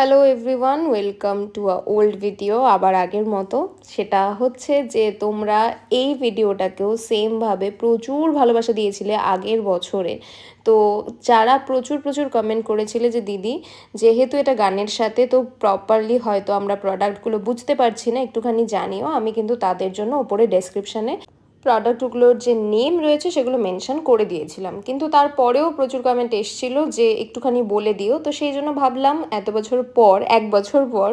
Hello everyone welcome to a old video আবার আগের মতো। সেটা হচ্ছে যে তোমরা এই ভিডিওটাকেও সেমভাবে প্রচুর ভালোবাসা দিয়েছিলে আগের বছরে। তো যারা প্রচুর প্রচুর কমেন্ট করেছিলে যে দিদি, যেহেতু এটা গানের সাথে তো প্রপারলি হয়তো আমরা প্রোডাক্টগুলো বুঝতে পারছি না, একটুখানি জানিও। আমি কিন্তু তাদের জন্য ওপরে ডেসক্রিপশানে প্রোডাক্টগুলোর যে নেম রয়েছে, সেগুলো মেনশন করে দিয়েছিলাম। কিন্তু তারপরেও প্রচুর কমেন্ট এসছিল যে একটুখানি বলে দিও। তো সেই জন্য ভাবলাম এত বছর পর, এক বছর পর,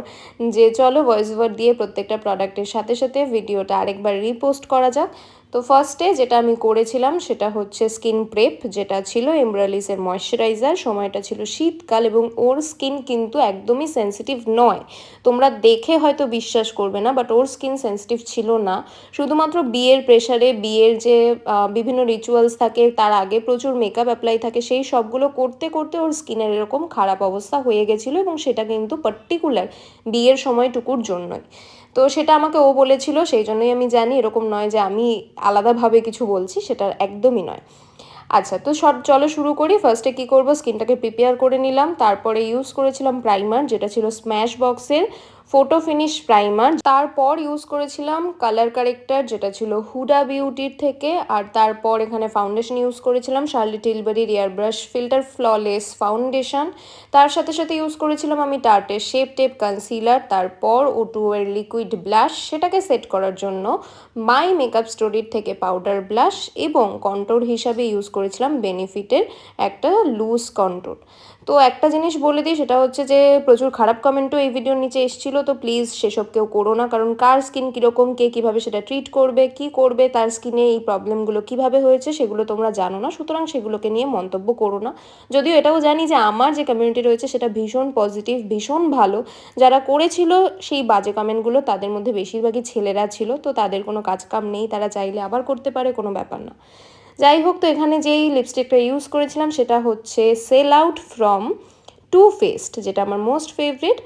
যে চলো ভয়েস ওভার দিয়ে প্রত্যেকটা প্রোডাক্টের সাথে সাথে ভিডিওটা আরেকবার রিপোস্ট করা যাক। তো ফার্স্টে যেটা আমি করেছিলাম সেটা হচ্ছে স্কিন প্রেপ যেটা ছিল এমব্রালিসের ময়শ্চারাইজার সময়টা ছিল শীতকাল এবং ওর স্কিন কিন্তু একদমই সেন্সিটিভ নয়। তোমরা দেখে হয়তো বিশ্বাস করবে না বাট ওর স্কিন সেন্সিটিভ ছিল না। শুধুমাত্র বিয়ের প্রেশারে বিয়ের যে বিভিন্ন রিচুয়ালস থাকে, তার আগে প্রচুর মেকআপ অ্যাপ্লাই থাকে, সেই সবগুলো করতে করতে ওর স্কিনের এরকম খারাপ অবস্থা হয়ে গেছিল এবং সেটা কিন্তু পার্টিকুলার বিয়ের সময়টুকুর জন্যই। তো সেটা আমাকে ও বলেছিল, সেই জন্যই আমি জানি এরকম নয় যে আমি আলাদাভাবে কিছু বলছি, সেটা একদমই নয়। আচ্ছা তো শর্ট চলো শুরু করি। ফার্স্টে কী করব? স্কিনটাকে প্রিপেয়ার করে নিলাম। তারপরে ইউজ করেছিলাম প্রাইমার যেটা ছিল স্ম্যাশ বক্সের ফোটো ফিনিশ প্রাইমার তারপর ইউজ করেছিলাম কালার কারেক্টার যেটা ছিল হুডা বিউটির থেকে। আর তারপর এখানে ফাউন্ডেশন ইউজ করেছিলাম শার্লি টিলবারির air brush filter flawless foundation তার সাথে সাথে ইউজ করেছিলাম আমি টার্টের শেপ টেপ কনসিলার তারপর ওটুয়ের লিকুইড ব্লাশ সেটাকে সেট করার জন্য মাই মেকআপ স্টোরির থেকে পাউডার ব্লাশ এবং কন্ট্রোর হিসাবে ইউজ করেছিলাম বেনিফিটের একটা লুজ কন্ট্রোর তো একটা জিনিস বলে দিই, সেটা হচ্ছে যে প্রচুর খারাপ কমেন্টও এই ভিডিওর নিচে এসেছিল, তো প্লিজ সেসব কেউ করো না। কারণ কার স্কিন কীরকম, কে কীভাবে সেটা ট্রিট করবে, কি করবে, তার স্কিনে এই প্রবলেমগুলো কীভাবে হয়েছে, সেগুলো তোমরা জানো না। সুতরাং সেগুলোকে নিয়ে মন্তব্য করো না। যদিও এটাও জানি যে আমার যে কমিউনিটি রয়েছে, সেটা ভীষণ পজিটিভ ভীষণ ভালো। যারা করেছিল সেই বাজে কমেন্টগুলো তাদের মধ্যে বেশিরভাগই ছেলেরা ছিল, তো তাদের কোনো কাজ কাম নেই, তারা চাইলে আবার করতে পারে, কোনো ব্যাপার না। যাই হোক তো এখানে যেই লিপস্টিকটা ইউজ করেছিলাম সেটা হচ্ছে sell out from too faced যেটা আমার মোস্ট ফেভারিট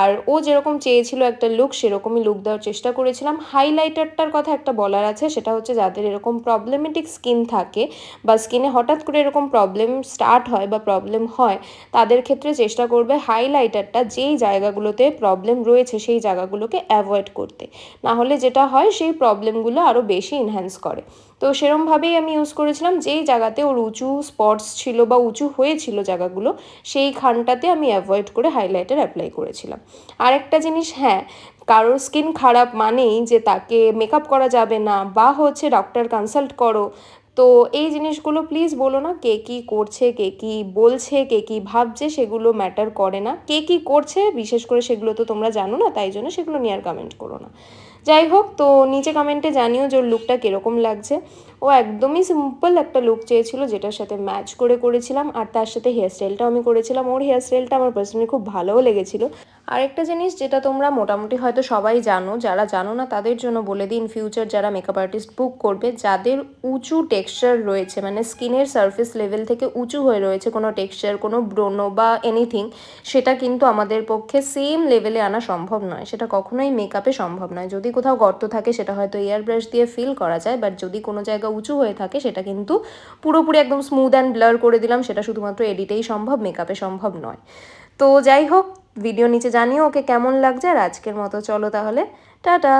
আর ও যেরকম চেয়েছিল একটা লুক সেরকমই লুক দেওয়ার চেষ্টা করেছিলাম। হাইলাইটারটার কথা একটা বলার আছে, সেটা হচ্ছে যাদের এরকম প্রবলেমেটিক স্কিন থাকে বা স্কিনে হঠাৎ করে এরকম প্রবলেম স্টার্ট হয় বা প্রবলেম হয়, তাদের ক্ষেত্রে চেষ্টা করবে হাইলাইটারটা যেই জায়গাগুলোতে প্রবলেম রয়েছে, সেই জায়গাগুলোকে অ্যাভয়েড করতে। না হলে যেটা হয়, সেই প্রবলেমগুলো আরও বেশি ইনহ্যান্স করে। তো সেরমভাবেই আমি ইউজ করেছিলাম, যেই জায়গাতে ওর উঁচু স্পটস ছিল বা উঁচু হয়েছিল জায়গাগুলো, সেই খানটাতে আমি অ্যাভয়েড করে হাইলাইটার অ্যাপ্লাই করেছিলাম। আরেকটা জিনিস হ্যাঁ কারোর স্কিন খারাপ মানেই যে তাকে মেকআপ করা যাবে না বা হচ্ছে ডক্টর কনসাল্ট করো। তো এই জিনিসগুলো প্লিজ বলো না, কে কী করছে, কে কী বলছে, কে কী ভাবছে, সেগুলো ম্যাটার করে না। কে কী করছে, বিশেষ করে সেগুলো তো তোমরা জানো না, তাই জন্য সেগুলো নিয়ে আর কমেন্ট করো না। যাই হোক, তো নিচে কমেন্টে জানিও যে ওর লুকটা কীরকম লাগছে। ও একদমই সিম্পল একটা লুক চেয়েছিল, যেটার সাথে ম্যাচ করে করেছিলাম, আর তার সাথে হেয়ারস্টাইলটাও আমি করেছিলাম। ওর হেয়ারস্টাইলটা আমার পার্সোনালি খুব ভালোও লেগেছিলো। আরেকটা জিনিস যেটা তোমরা মোটামুটি হয়তো সবাই জানো, যারা জানো না, তাদের জন্য বলে দিই ইন ফিউচার যারা মেকআপ আর্টিস্ট বুক করবে, যাদের উঁচু টেক্সচার রয়েছে মানে স্কিনের সারফেস লেভেল থেকে উঁচু হয়ে রয়েছে কোনো টেক্সচার কোনো ব্রোনো বা এনিথিং সেটা কিন্তু আমাদের পক্ষে সেম লেভেলে আনা সম্ভব নয়। সেটা কখনোই মেকআপে সম্ভব নয়। যদি কোথাও গর্ত থাকে, সেটা হয়তো এয়ার ব্রাশ দিয়ে ফিল করা যায় বাট যদি কোনো জায়গা উঁচু হয়ে থাকে, সেটা কিন্তু পুরোপুরি একদম স্মুথ অ্যান্ড ব্লার করে দিলাম, সেটা শুধুমাত্র এডিটেই সম্ভব মেকআপে সম্ভব নয়। তো যাই হোক ভিডিও নিচে জানিও ওকে কেমন লাগছে, আর আজকের মতো চলো তাহলে, টাটা!